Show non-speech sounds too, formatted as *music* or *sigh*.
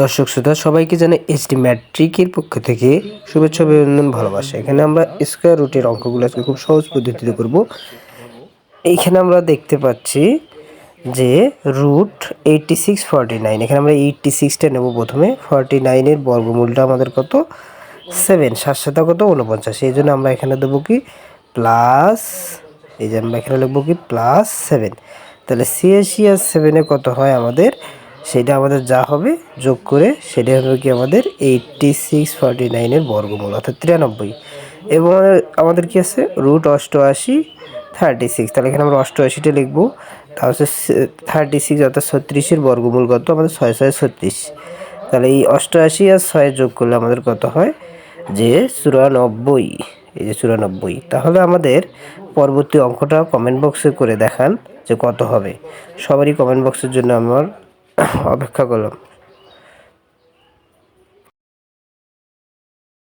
দর্শক শ্রোতা, সবাইকে জানাই এইচডি ম্যাট্রিকের পক্ষ থেকে শুভেচ্ছা, অভিনন্দন, ভালোবাসা। এখানে আমরা স্কোয়ার রুটের অঙ্কগুলো আজকে খুব সহজ পদ্ধতিতে করব। এইখানে আমরা দেখতে পাচ্ছি যে route eighty six forty nine এখানে আমরা এইটটি সিক্সটা নেব প্রথমে। ফর্টি নাইনের বর্গমূলটা আমাদের কত? সেভেন সাত সাথে কত? উনপঞ্চাশ এই জন্য আমরা এখানে দেবো কি? প্লাস এই যে আমরা এখানে লিখব কি? প্লাস সেভেন তাহলে ছিয়াশি আর সেভেনে কত হয় আমাদের? সেটা আমাদের যা হবে, যোগ করে সেটা হবে কি আমাদের এইটটি সিক্স ফর্টি নাইনের বর্গমূল, অর্থাৎ তিরানব্বই। এবং আমাদের কি আছে? রুট অষ্টআশি থার্টি সিক্স তাহলে এখানে আমরা অষ্টআশিটা লিখব। তা হচ্ছে থার্টি সিক্স অর্থাৎ ছত্রিশের বর্গমূল কত? আমাদের ছয় ছয়, ছত্রিশ। তাহলে এই অষ্টআশি আর ছয় যোগ করলে আমাদের কত হয়? যে চুরানব্বই। এই যে চুরানব্বই। তাহলে আমাদের পরবর্তী অঙ্কটা কমেন্ট বক্সে করে দেখান যে কত হবে। সবারই কমেন্ট বক্সের জন্য আমার *coughs* অপেক্ষা করলাম।